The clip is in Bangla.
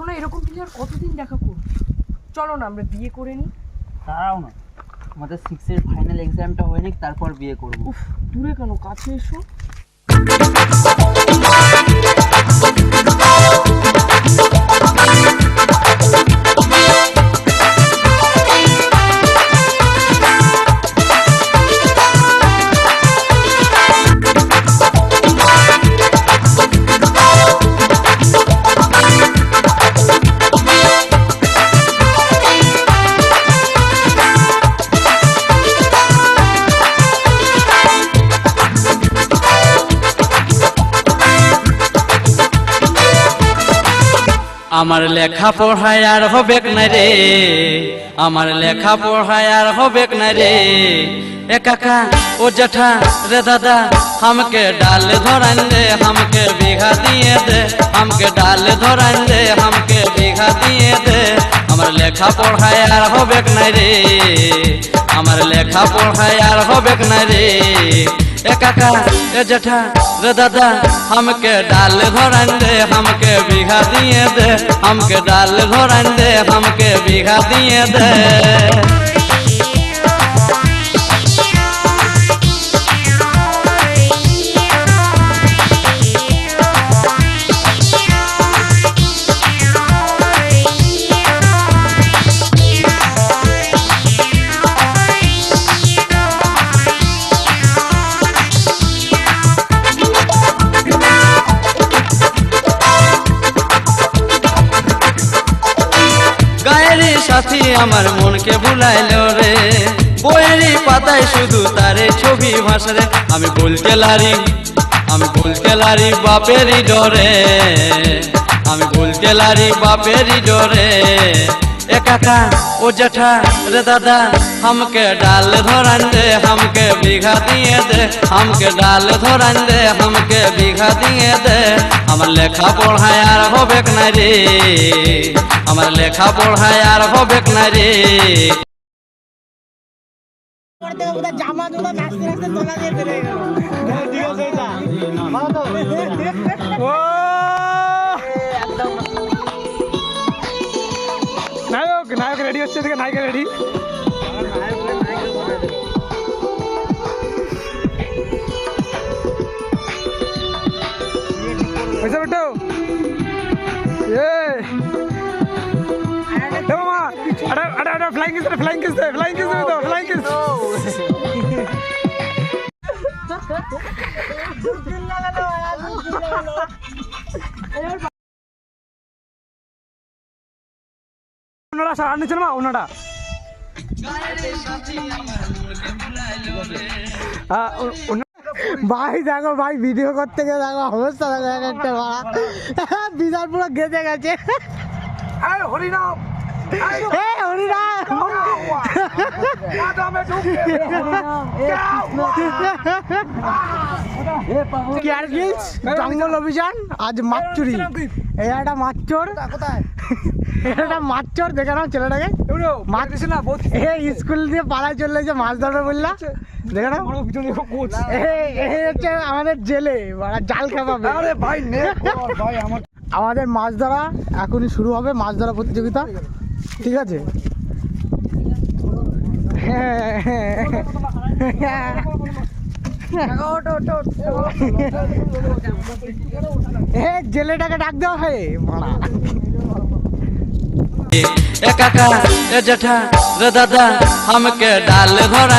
শোনো এরকম প্লেয়ার কতদিন দেখা করব? চলো না আমরা বিয়ে করে নিই। দাঁড়াও না। আমাদের সিক্সের ফাইনাল এক্সামটা হয়ে নিক তারপর বিয়ে করব। উফ দূরে কেন? কাছে এসো। আমার লেখা পড়ায় আর হবে না রে আমার লেখা পড়ায় আর হবে না রে এ কাকা ও জেঠা রে দাদা हमके डाल धरान दे हमके बिघा दिए दे हमके डाल धरान दे हमके बिघा दिए दे আমার লেখা পড়ায় আর হবে না রে আমার লেখা পড়ায় আর হবে না রে ए काका, ए जेठा, रे दादा, हमके डाल घोरन दे, हमके बीघा दिए दे, हमके डाल घोरन दे, हमके बीघा दिए दे। সাথী আমার মনকে ভুলাইল রে। বইয়েরই পাতায় শুধু তারে ছবি ভাসরে আমি বলতে লারি, আমি বলতে লারি বাপেরই ডরে। আমি বলতে লারি বাপেরই ডরে। এ কাকা ও জেঠা রে দাদা हमके डाल धरान दे हमके बिघा दिए दे हमके डाल धरान दे हमके बिघा दिए दे আমার লেখা পড়ায় আর হবে না রে আমার লেখা পড়ায় আর হবে না রে জামা জোড়া নাচতে নাচতে তোলা দিয়ে বেরিয়ে গেল হচ্ছে থেকে নায়িকা রেডি। হয়েছে বেটো? Flying kiss flying kiss flying kiss তো নিচে సార్ అన్ని సినిమా ఉన్నాడా ওনা- ভাই দেখো, ভাই ভিডিও করতে গিয়ে দেখো, অবস্থা দেখো এক একটা ভাড়া বিশাল পুরো গেঁথে গেছে। হরিনাম। জঙ্গল অভিযান আজ মাছ চুরি এই একটা মাছ চোর এটা চোর দেখে নাও ছেলেটাকে মাছ না স্কুল দিয়ে পাড়ায় চলে এসে মাছ ধরবে বললা দেখে নাও আমাদের জেলে জাল ভাই আমাদের মাছ ধরা এখনই শুরু হবে, মাছ ধরা প্রতিযোগিতা। ঠিক আছে? জেলেটাকে ডাক দেওয়া হয় একা এ এ জেঠা রে দাদা, আমাকে ডাল ভরা